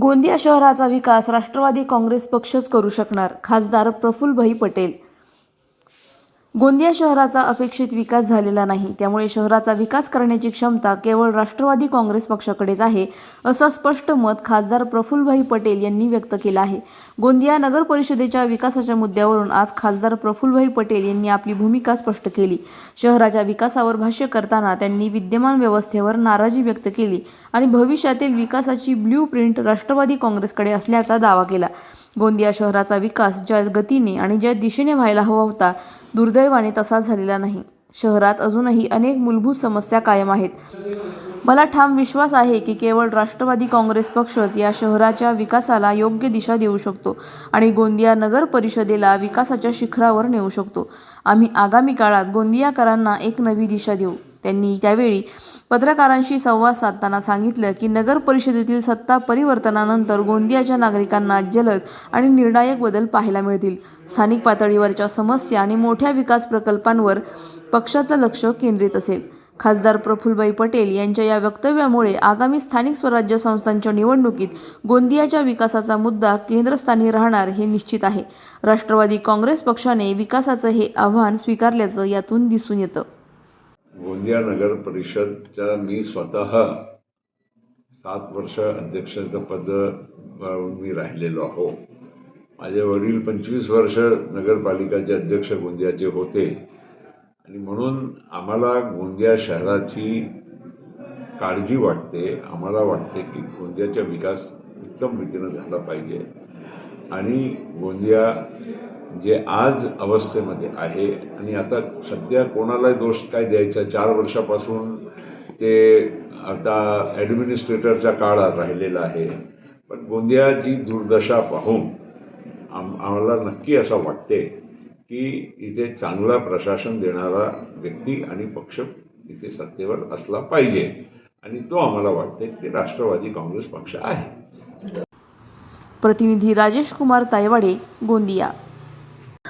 गोंदिया शहराचा विकास राष्ट्रवादी काँग्रेस पक्षच करू शकणार खासदार प्रफुल्लभाई पटेल गोंदिया शहराचा अपेक्षित विकास झालेला नाही. त्यामुळे शहराचा विकास करण्याची क्षमता केवळ राष्ट्रवादी काँग्रेस पक्षाकडेच आहे असं स्पष्ट मत खासदार प्रफुल्लभाई पटेल यांनी व्यक्त केलं आहे. गोंदिया नगर परिषदेच्या विकासाच्या मुद्द्यावरून आज खासदार प्रफुल्लभाई पटेल यांनी आपली भूमिका स्पष्ट केली. शहराच्या विकासावर भाष्य करताना त्यांनी विद्यमान व्यवस्थेवर नाराजी व्यक्त केली आणि भविष्यातील विकासाची ब्ल्यू प्रिंट राष्ट्रवादी काँग्रेसकडे असल्याचा दावा केला. गोंदिया शहराचा विकास ज्या गतीने आणि ज्या दिशेने व्हायला हवा होता दुर्दैवाने तसा झालेला नाही. शहरात अजूनही अनेक मूलभूत समस्या कायम आहेत. मला ठाम विश्वास आहे की केवळ राष्ट्रवादी काँग्रेस पक्षच या शहराच्या विकासाला योग्य दिशा देऊ शकतो आणि गोंदिया नगर परिषदेला विकासाच्या शिखरावर नेऊ शकतो. आम्ही आगामी काळात गोंदियाकरांना एक नवी दिशा देऊ. त्यांनी त्यावेळी पत्रकारांशी संवाद साधताना सांगितलं की नगर परिषदेतील सत्ता परिवर्तनानंतर गोंदियाच्या नागरिकांना जलद आणि निर्णायक बदल पाहायला मिळतील. स्थानिक पातळीवरच्या समस्या आणि मोठ्या विकास प्रकल्पांवर पक्षाचं लक्ष केंद्रित असेल. खासदार प्रफुल्लभाई पटेल यांच्या या वक्तव्यामुळे आगामी स्थानिक स्वराज्य संस्थांच्या निवडणुकीत गोंदियाच्या विकासाचा मुद्दा केंद्रस्थानी राहणार हे निश्चित आहे. राष्ट्रवादी काँग्रेस पक्षाने विकासाचं हे आव्हान स्वीकारल्याचं यातून दिसून येतं. गोंदिया नगर परिषदच्या मी स्वतः सात वर्ष अध्यक्षाचं पद मी राहिलेलो आहो. माझे वडील पंचवीस वर्ष नगरपालिकाचे अध्यक्ष गोंदियाचे होते. आणि म्हणून आम्हाला गोंदिया शहराची काळजी वाटते आम्हाला वाटते की गोंदियाचा विकास उत्तम रीतीनं झाला पाहिजे. आणि गोंदिया जे आज अवस्थेमध्ये आहे आणि आता सध्या कोणालाही दोष काय द्यायचा चार वर्षापासून ते आता ॲडमिनिस्ट्रेटरचा काळ राहिलेला आहे. पण गोंदियाची दुर्दशा पाहून आम आम्हाला नक्की असं वाटते की इथे चांगला प्रशासन देणारा व्यक्ती आणि पक्ष इथे सत्तेवर असला पाहिजे. आणि तो आम्हाला वाटते की राष्ट्रवादी काँग्रेस पक्ष आहे. प्रतिनिधी राजेश कुमार तायवाडे गोंदिया.